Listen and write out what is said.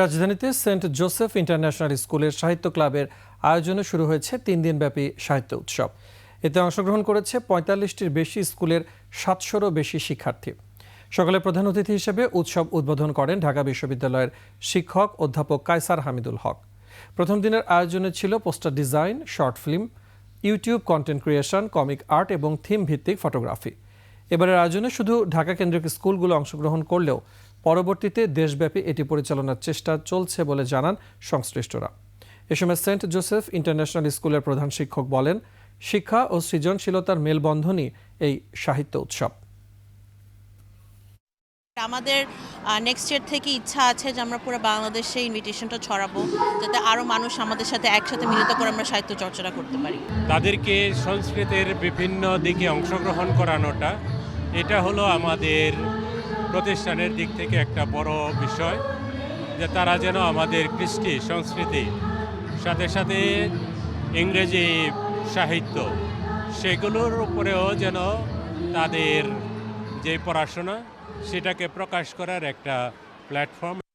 রাজধানীতে Saint Joseph international স্কুলের সাহিত্য ক্লাবের আয়োজনে শুরু হয়েছে তিন দিনব্যাপী সাহিত্য উৎসব। এতে অংশগ্রহণ করেছে পঁয়তাল্লিশটির বেশি স্কুলের সাতশোরও বেশি শিক্ষার্থী। সকালে প্রধান অতিথি হিসেবে উৎসব উদ্বোধন করেন ঢাকা বিশ্ববিদ্যালয়ের শিক্ষক অধ্যাপক কায়সার হামিদুল হক। প্রথম দিনের আয়োজনে ছিল poster design, short film, YouTube content creation, comic art এবং থিম ভিত্তিক ফটোগ্রাফি। এবারের আয়োজনে শুধু ঢাকা কেন্দ্রিক স্কুলগুলো অংশগ্রহণ করলেও পরবর্তীতে দেশব্যাপী এটি পরিচালনার চেষ্টা চলছে বলে জানান সংশ্লিষ্টরা। এ সময় সেন্ট জোসেফ ইন্টারন্যাশনাল স্কুলের প্রধান শিক্ষক বলেন, শিক্ষা ও সৃজনশীলতার মেলবন্ধনই এই সাহিত্য উৎসব। আমাদের নেক্সট ইয়ার থেকে ইচ্ছা আছে যে আমরা পুরো বাংলাদেশে ইনভিটেশনটা ছড়াবো, যাতে আরও মানুষ আমাদের সাথে একসাথে মিলিত করে আমরা সাহিত্য চর্চাটা করতে পারি। তাদেরকে সংস্কৃতের বিভিন্ন দিকে অংশগ্রহণ করানোটা, এটা হলো আমাদের প্রতিষ্ঠানের দিক থেকে একটা বড় বিষয়, যে তারা যেন আমাদের কৃষ্টি, সংস্কৃতি, সাথে সাথে ইংরেজি সাহিত্য, সেগুলোর উপরেও যেন তাদের যে পড়াশোনা সেটাকে প্রকাশ করার একটা প্ল্যাটফর্ম।